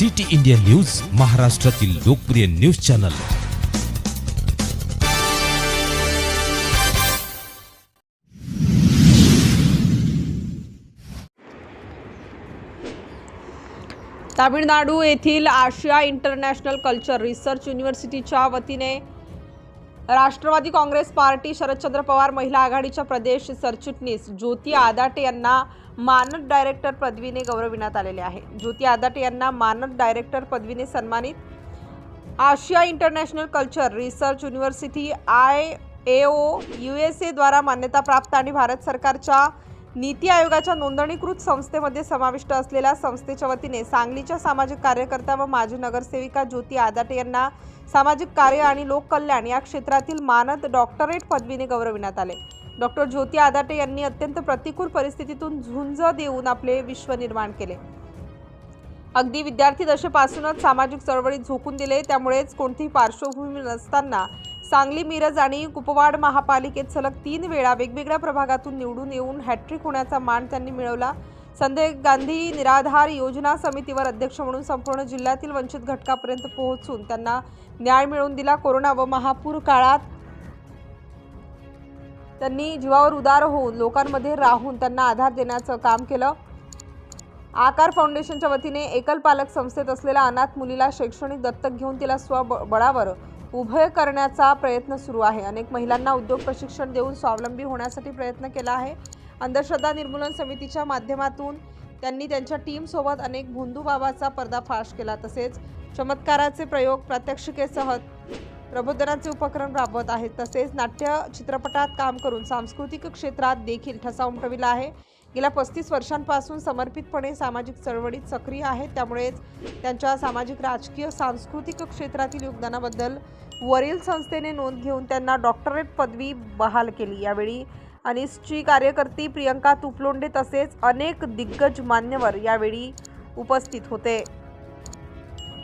City India news महाराष्ट्रातील लोकप्रिय news channel. Tamil Nadu येथील आशिया इंटरनॅशनल कल्चर रिसर्च युनिव्हर्सिटीच्या वतीने राष्ट्रवादी काँग्रेस पार्टी शरदचंद्र पवार महिला आघाडीच्या प्रदेश सरचिटणीस ज्योती आदाटे यांना मानद डायरेक्टर पदवीने गौरविण्यात आलेले आहे. ज्योती आदाटे यांना मानद डायरेक्टर पदवीने सन्मानित Asia international culture research university I A O U S एद्वारा मान्यताप्राप्त आणि भारत सरकारच्या नीती आयोगाच्या नोंदणीकृत संस्थेमध्ये समाविष्ट असलेल्या संस्थेच्या वतीने सांगलीच्या सामाजिक कार्यकर्त्या व माजी नगरसेविका ज्योती आदाटे यांना सामाजिक कार्य आणि लोककल्याण या क्षेत्रातील मानद डॉक्टरेट पदवीने गौरविण्यात आले. डॉक्टर ज्योती आदाटे यांनी अत्यंत प्रतिकूल परिस्थितीतून झुंज देऊन आपले विश्व निर्माण केले. अगदी विद्यार्थी दशेपासूनच सामाजिक चळवळीत झोकून दिले त्यामुळेच कोणतीही पार्श्वभूमी नसताना सांगली मिरज आणि कुपवाड महापालिकेत सलग तीन वेळा वेगवेगळ्या प्रभागातून निवडून येऊन हॅट्रिक होण्याचा मान त्यांनी मिळवला. संजय गांधी निराधार योजना समितीवर अध्यक्ष म्हणून संपूर्ण जिल्ह्यातील वंचित घटकापर्यंत पोहोचून त्यांना न्याय मिळवून दिला कोरोना व महापूर काळात. त्यांनी जीवावर उदार होऊन लोकांमध्ये राहून त्यांना आधार देण्याचं काम केलं. आकार फाउंडेशनच्या वतीने एकल पालक संस्थेत असलेल्या अनाथ मुलीला शैक्षणिक दत्तक घेऊन तिला स्वबळावर उभय करण्याचा प्रयत्न सुरू आहे. अनेक महिलांना उद्योग प्रशिक्षण देऊन स्वावलंबी होण्यासाठी प्रयत्न केला आहे. अंधश्रद्धा निर्मूलन समितीच्या माध्यमातून त्यांनी त्यांच्या टीमसोबत अनेक भोंदूबाबाचा पर्दाफाश केला. तसेच चमत्काराचे प्रयोग प्रात्यक्षिकेसह प्रबोधनाचे उपक्रम राबवत आहेत. तसेच नाट्य चित्रपटात काम करून सांस्कृतिक क्षेत्रात देखील ठसा उमटविला आहे. गेल्या पस्तीस वर्षांपासून समर्पितपणे सामाजिक चळवळीत सक्रिय आहेत. त्यामुळेच त्यांच्या सामाजिक राजकीय सांस्कृतिक क्षेत्रातील योगदानाबद्दल वरील संस्थेने नोंद घेऊन त्यांना डॉक्टरेट पदवी बहाल केली. यावेळी अनिसची कार्यकर्ती प्रियंका तुपलोंडे तसेच अनेक दिग्गज मान्यवर यावेळी उपस्थित होते.